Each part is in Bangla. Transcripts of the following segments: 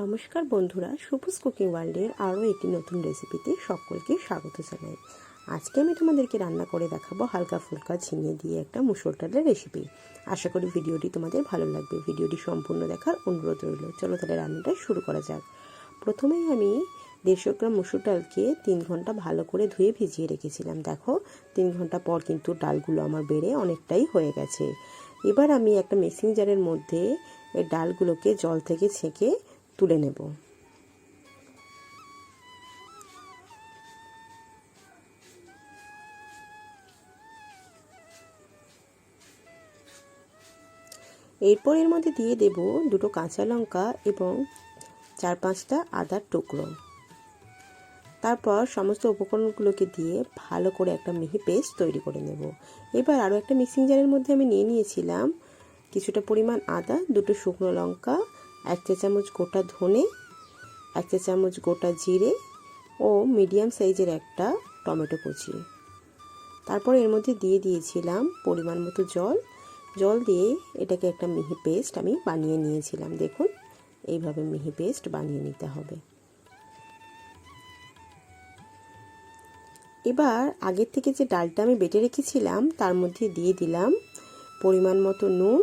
নমস্কার বন্ধুরা সুপুস কুকিং ওয়ার্ল্ডের আরও একটি নতুন রেসিপিতে সকলকে স্বাগত জানাই। আজকে আমি তোমাদেরকে রান্না করে দেখাবো হালকা ফুলকা ঝিঙে দিয়ে একটা মুসুর ডালের রেসিপি। আশা করি ভিডিওটি তোমাদের ভালো লাগবে। ভিডিওটি সম্পূর্ণ দেখার অনুরোধ রইল। চলো তাহলে রান্নাটা শুরু করা যাক। প্রথমেই আমি দেড়শো গ্রাম মুসুর ডালকে তিন ঘণ্টা ভালো করে ধুয়ে ভিজিয়ে রেখেছিলাম। দেখো, তিন ঘণ্টা পর কিন্তু ডালগুলো আমার বেড়ে অনেকটাই হয়ে গেছে। এবার আমি একটা মিক্সিং জারের মধ্যে ডালগুলোকে জল থেকে ছেঁকে তুলে নেব। এরপর এর মধ্যে দিয়ে দেব দুটো কাঁচা লঙ্কা এবং চার পাঁচটা আদার টুকরো। তারপর সমস্ত উপকরণগুলোকে দিয়ে ভালো করে একটা মিহি পেস্ট তৈরি করে নেব। এবার আরও একটা মিক্সিং জারের মধ্যে আমি নিয়ে নিয়েছিলাম কিছুটা পরিমাণ আদা, দুটো শুকনো লঙ্কা এক চা চামচ গোটা ধনে, এক চা চামচ গোটা জিরে ও মিডিয়াম সাইজের একটা টমেটো কুচি। তারপর এর মধ্যে দিয়ে দিয়েছিলাম পরিমাণ মতো জল। জল দিয়ে এটাকে একটা মিহি পেস্ট আমি বানিয়ে নিয়েছিলাম। দেখুন, এইভাবে মিহি পেস্ট বানিয়ে নিতে হবে। এবার আগের থেকে যে ডালটা আমি বেটে রেখেছিলাম, তার মধ্যে দিয়ে দিলাম পরিমাণ মতো নুন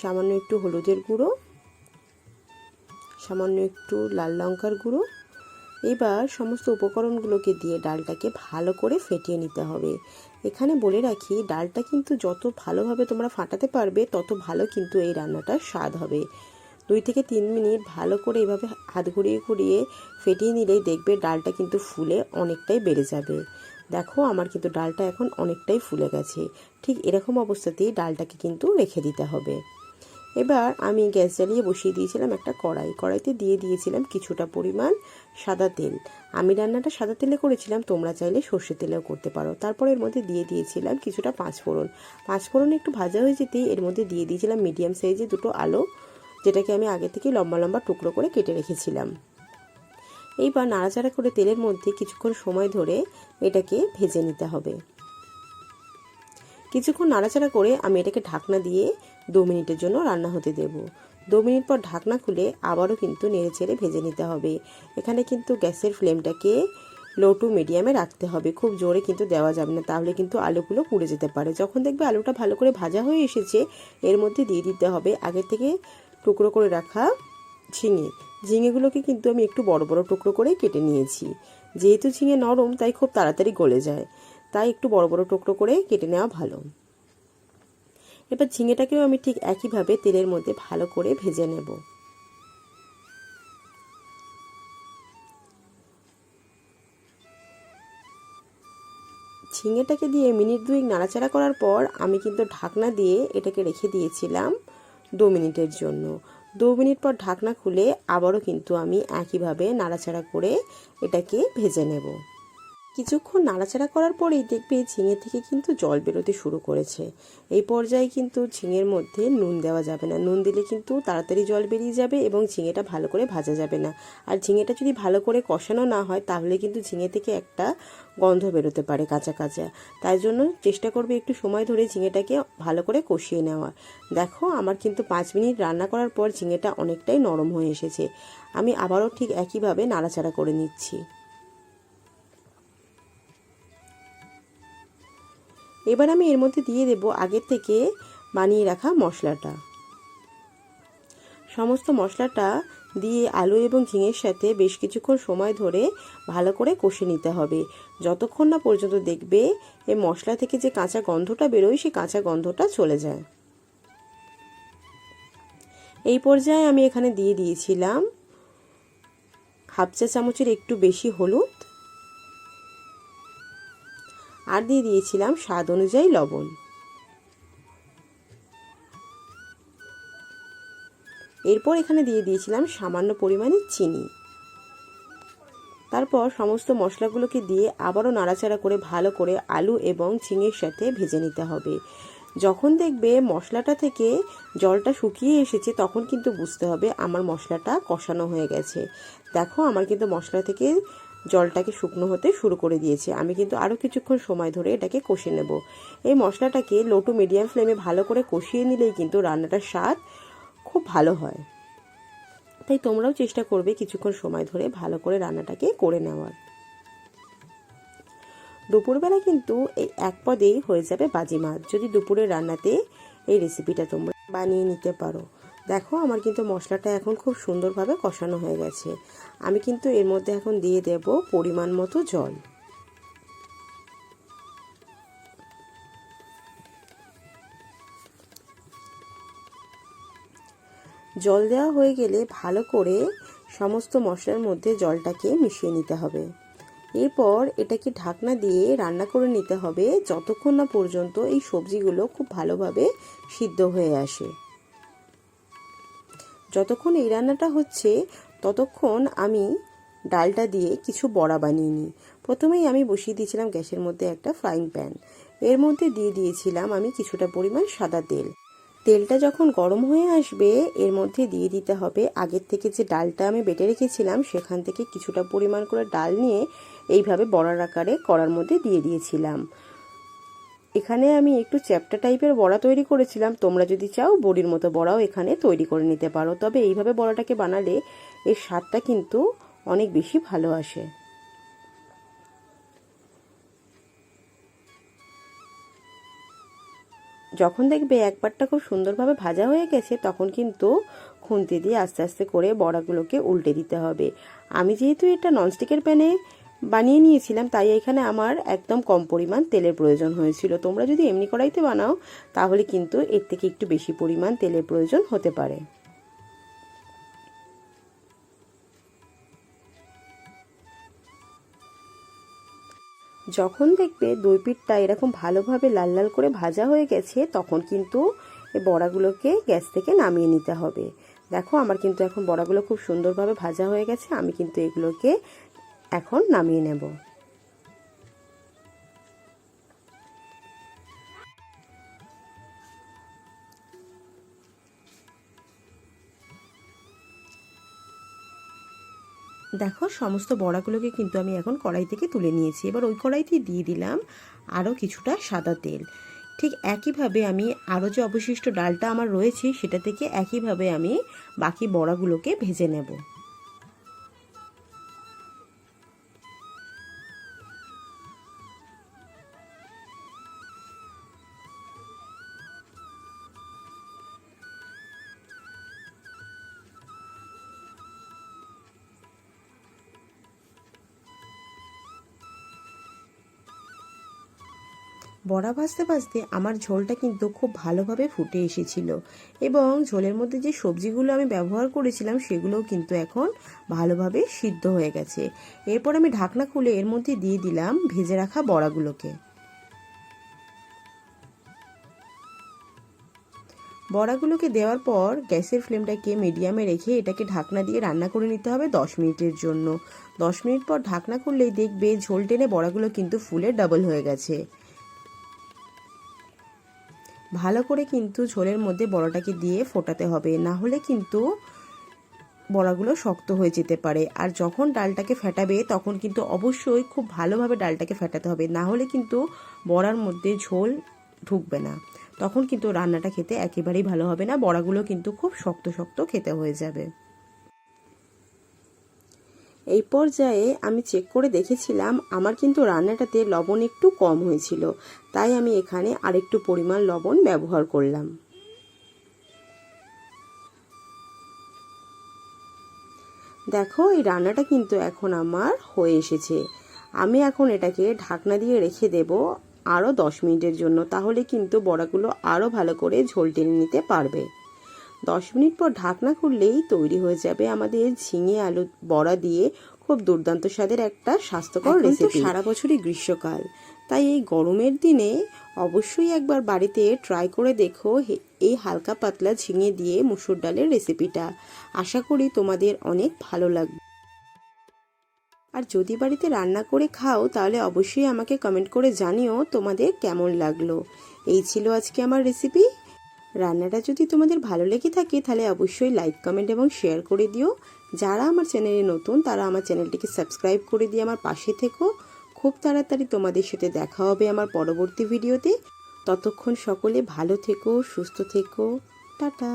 সামান্য একটু হলুদের গুঁড়ো, সামান্য একটু লাল লঙ্কার গুঁড়ো। এবার সমস্ত উপকরণগুলোকে দিয়ে ডালটাকে ভালো করে ফেটিয়ে নিতে হবে। এখানে বলে রাখি, ডালটা কিন্তু যত ভালোভাবে তোমরা ফাটাতে পারবে, তত ভালো কিন্তু এই রান্নাটার স্বাদ হবে। দুই থেকে তিন মিনিট ভালো করে এভাবে হাত ঘুরিয়ে ঘুরিয়ে ফেটিয়ে নিলেই দেখবে ডালটা কিন্তু ফুলে অনেকটাই বেড়ে যাবে। দেখো, আমার কিন্তু ডালটা এখন অনেকটাই ফুলে গেছে। ঠিক এরকম অবস্থাতেই ডালটাকে কিন্তু রেখে দিতে হবে। এবার আমি গ্যাস জ্বালিয়ে বসিয়ে দিয়েছিলাম একটা কড়াই। কড়াইতে দিয়ে দিয়েছিলাম কিছুটা পরিমাণ সাদা তেল। আমি রান্নাটা সাদা তেলে করেছিলাম, তোমরা চাইলে সর্ষে তেলেও করতে পারো। তারপর এর মধ্যে দিয়ে দিয়েছিলাম কিছুটা পাঁচফোড়ন। পাঁচফোড়ন একটু ভাজা হয়ে যেতেই এর মধ্যে দিয়ে দিয়েছিলাম মিডিয়াম সাইজে দুটো আলু, যেটাকে আমি আগে থেকে লম্বা লম্বা টুকরো করে কেটে রেখেছিলাম। এইবার নাড়াচাড়া করে তেলের মধ্যে কিছুক্ষণ সময় ধরে এটাকে ভেজে নিতে হবে। কিছুক্ষণ নাড়াচাড়া করে আমি এটাকে ঢাকনা দিয়ে দু মিনিটের জন্য রান্না হতে দেব। দু মিনিট পর ঢাকনা খুলে আবারও কিন্তু নেড়ে চেড়ে ভেজে নিতে হবে। এখানে কিন্তু গ্যাসের ফ্লেমটাকে লো টু মিডিয়ামে রাখতে হবে। খুব জোরে কিন্তু দেওয়া যাবে না, তাহলে কিন্তু আলুগুলো পুড়ে যেতে পারে। যখন দেখবে আলুটা ভালো করে ভাজা হয়ে এসেছে, এর মধ্যে দিয়ে দিতে হবে আগে থেকে টুকরো করে রাখা ঝিঙে। ঝিঙেগুলোকে কিন্তু আমি একটু বড় বড় টুকরো করে কেটে নিয়েছি। যেহেতু ঝিঙে নরম, তাই খুব তাড়াতাড়ি গলে যায়। তাই একটু বড় বড় টুকরো করে কেটে নেওয়া ভালো। এবার ঝিঙেটাকেও আমি ঠিক একইভাবে তেলের মধ্যে ভালো করে ভেজে নেব। ঝিঙেটাকে দিয়ে মিনিট দুই নাড়াচাড়া করার পর আমি কিন্তু ঢাকনা দিয়ে এটাকে রেখে দিয়েছিলাম দু মিনিটের জন্য। দু মিনিট পর ঢাকনা খুলে আবারও কিন্তু আমি একইভাবে নাড়াচাড়া করে এটাকে ভেজে নেব। কিছুক্ষণ নাড়াচাড়া করার পরেই দেখবে ঝিঙে থেকে কিন্তু জল বেরোতে শুরু করেছে। এই পর্যায়ে কিন্তু ঝিঙের মধ্যে নুন দেওয়া যাবে না। নুন দিলে কিন্তু তাড়াতাড়ি জল বেরিয়ে যাবে এবং ঝিঙেটা ভালো করে ভাজা যাবে না। আর ঝিঙেটা যদি ভালো করে কষানো না হয়, তাহলে কিন্তু ঝিঙে থেকে একটা গন্ধ বেরোতে পারে কাঁচা কাঁচা। তাই জন্য চেষ্টা করবে একটু সময় ধরে ঝিঙেটাকে ভালো করে কষিয়ে নেওয়া দেখো, আমার কিন্তু পাঁচ মিনিট রান্না করার পর ঝিঙেটা অনেকটাই নরম হয়ে এসেছে। আমি আবারও ঠিক একইভাবে নাড়াচাড়া করে নিচ্ছি। এবার আমি এর মধ্যে দিয়ে দেব আগের থেকে বানিয়ে রাখা মশলাটা। সমস্ত মশলাটা দিয়ে আলু এবং ঝিঙের সাথে বেশ কিছুক্ষণ সময় ধরে ভালো করে কষে নিতে হবে। যতক্ষণ না পর্যন্ত দেখবে এই মশলা থেকে যে কাঁচা গন্ধটা বেরোয় সেই কাঁচা গন্ধটা চলে যায়। এই পর্যায়ে আমি এখানে দিয়ে দিয়েছিলাম হাফ চা চামচের একটু বেশি হলুদ আর দিয়ে দিয়েছিলাম স্বাদ অনুযায়ী লবণ। এরপর এখানে দিয়ে দিয়েছিলাম সামান্য পরিমাণে চিনি। তারপর সমস্ত মশলাগুলোকে দিয়ে আবারও নাড়াচাড়া করে ভালো করে আলু এবং ঝিঙের সাথে ভেজে নিতে হবে। যখন দেখবে মশলাটা থেকে জলটা শুকিয়ে এসেছে, তখন কিন্তু বুঝতে হবে আমার মশলাটা কষানো হয়ে গেছে। দেখো আমার কিন্তু মশলা থেকে জলটাকে শুকনো হতে শুরু করে দিয়েছে। আমি কিন্তু আরও কিছুক্ষণ সময় ধরে এটাকে কষে নেব। এই মশলাটাকে লো টু মিডিয়াম ফ্লেমে ভালো করে কষিয়ে নিলেই কিন্তু রান্নাটার স্বাদ খুব ভালো হয়। তাই তোমরাও চেষ্টা করবে কিছুক্ষণ সময় ধরে ভালো করে রান্নাটাকে করে নেওয়ার। দুপুরবেলা কিন্তু এই এক পদেই হয়ে যাবে বাজি মাছ যদি দুপুরের রান্নাতে এই রেসিপিটা তোমরা বানিয়ে নিতে পারো। দেখো, আমার কিন্তু মশলাটা এখন খুব সুন্দরভাবে কষানো হয়ে গেছে। আমি কিন্তু এর মধ্যে এখন দিয়ে দেব পরিমাণ মতো জল। জল দেওয়া হয়ে গেলে ভালো করে সমস্ত মশলার মধ্যে জলটাকে মিশিয়ে নিতে হবে। এরপর এটাকে ঢাকনা দিয়ে রান্না করে নিতে হবে যতক্ষণ না পর্যন্ত এই সবজিগুলো খুব ভালোভাবে সিদ্ধ হয়ে আসে। যতক্ষণ এই রান্নাটা হচ্ছে, ততক্ষণ আমি ডালটা দিয়ে কিছু বড়া বানিয়ে নিই। প্রথমেই আমি বসিয়ে দিয়েছিলাম গ্যাসের মধ্যে একটা ফ্রাইং প্যান এর মধ্যে দিয়ে দিয়েছিলাম আমি কিছুটা পরিমাণ সাদা তেল। তেলটা যখন গরম হয়ে আসবে, এর মধ্যে দিয়ে দিতে হবে আগের থেকে যে ডালটা আমি বেটে রেখেছিলাম, সেখান থেকে কিছুটা পরিমাণ করে ডাল নিয়ে এইভাবে বড়ার আকারে কড়ার মধ্যে দিয়ে দিয়েছিলাম। এখানে আমি একটু চ্যাপটা টাইপের বড়া তৈরি করেছিলাম। তোমরা যদি চাও, বড়ির মতো বড়াও এখানে তৈরি করে নিতে পারো। তবে এইভাবে বড়াটাকে বানালে এর স্বাদটা কিন্তু অনেক বেশি ভালো আসে। যখন দেখবে একবারটা খুব সুন্দরভাবে ভাজা হয়ে গেছে, তখন কিন্তু খুন্তি দিয়ে আস্তে আস্তে করে বড়াগুলোকে উল্টে দিতে হবে। আমি যেহেতু এটা ননস্টিকের প্যানে বানিয়ে নিয়েছিলাম, তাই এখানে আমার একদম কম পরিমাণ তেলের প্রয়োজন হয়েছিল। তোমরা যদি এমনি কড়াইতে বানাও, তাহলে কিন্তু এর থেকে একটু বেশি পরিমাণ তেলের প্রয়োজন হতে পারে। যখন দেখবে দই পিঠটা এরকম ভালোভাবে লাল লাল করে ভাজা হয়ে গেছে, তখন কিন্তু এই বড়াগুলোকে গ্যাস থেকে নামিয়ে নিতে হবে। দেখো, আমার কিন্তু এখন বড়াগুলো খুব সুন্দরভাবে ভাজা হয়ে গেছে, আমি কিন্তু এগুলোকে এখন নামিয়ে নেব। দেখো, সমস্ত বড়াগুলোকে কিন্তু আমি এখন কড়াই থেকে তুলে নিয়েছি। এবার ওই কড়াইতে দিয়ে দিলাম আরও কিছুটা সাদা তেল। ঠিক একইভাবে আমি আরও যে অবশিষ্ট ডালটা আমার রয়েছে, সেটা থেকে একইভাবে আমি বাকি বড়াগুলোকে ভেজে নেব। বড়া ভাজতে ভাজতে আমার ঝোলটা কিন্তু খুব ভালোভাবে ফুটে এসেছিল। এবং ঝোলের মধ্যে যে সবজিগুলো আমি ব্যবহার করেছিলাম সেগুলোও কিন্তু এখন ভালোভাবে সিদ্ধ হয়ে গেছে। এরপর আমি ঢাকনা খুলে এর মধ্যে দিয়ে দিলাম ভেজে রাখা বড়াগুলোকে। বড়াগুলোকে দেওয়ার পর গ্যাসের ফ্লেমটাকে মিডিয়ামে রেখে এটাকে ঢাকনা দিয়ে রান্না করে নিতে হবে দশ মিনিটের জন্য। দশ মিনিট পর ঢাকনা খুললেই দেখবে ঝোল টেনে বড়াগুলো কিন্তু ফুলে ডাবল হয়ে গেছে। ভালো করে কিন্তু ঝোলের মধ্যে বড়াটাকে দিয়ে ফোটাতে হবে। না হলে কিন্তু বড়াগুলো শক্ত হয়ে যেতে পারে। আর যখন ডালটাকে ফেটাবে, তখন কিন্তু অবশ্যই খুব ভালোভাবে ডালটাকে ফেটাতে হবে। না হলে কিন্তু বড়ার মধ্যে ঝোল ঢুকবে না। তখন কিন্তু রান্নাটা খেতে একেবারেই ভালো হবে না। বড়াগুলো কিন্তু খুব শক্ত শক্ত খেতে হয়ে যাবে। এই পর্যায়ে আমি চেক করে দেখেছিলাম, আমার কিন্তু রান্নাটাতে লবণ একটু কম হয়েছিল, তাই আমি এখানে আরেকটু পরিমাণ লবণ ব্যবহার করলাম। দেখো, এই রান্নাটা কিন্তু এখন আমার হয়ে এসেছে। আমি এখন এটাকে ঢাকনা দিয়ে রেখে দেব আরও দশ মিনিটের জন্য, তাহলে কিন্তু বড়াগুলো আরও ভালো করে ঝোল টেনে নিতে পারবে। দশ মিনিট পর ঢাকনা খুললেই তৈরি হয়ে যাবে আমাদের ঝিঙে আলু বড়া দিয়ে খুব দুর্দান্ত স্বাদের একটা স্বাস্থ্যকর রেসিপি সারা বছরই গ্রীষ্মকাল। তাই এই গরমের দিনে অবশ্যই একবার বাড়িতে ট্রাই করে দেখো এই হালকা পাতলা ঝিঙে দিয়ে মুসুর ডালের রেসিপিটা আশা করি তোমাদের অনেক ভালো লাগবে। আর যদি বাড়িতে রান্না করে খাও তাহলে অবশ্যই আমাকে কমেন্ট করে জানিও তোমাদের কেমন লাগল। এই ছিল আজকে আমার রেসিপি রান্নাটা যদি তোমাদের ভালো লেগে থাকে, তাহলে অবশ্যই লাইক কমেন্ট এবং শেয়ার করে দিও। যারা আমার চ্যানেলে নতুন, তারা আমার চ্যানেলটিকে সাবস্ক্রাইব করে দিয়ে আমার পাশে থেকো। খুব তাড়াতাড়ি তোমাদের সাথে দেখা হবে আমার পরবর্তী ভিডিওতে ততক্ষণ সকলে ভালো থেকো, সুস্থ থেকো। টাটা!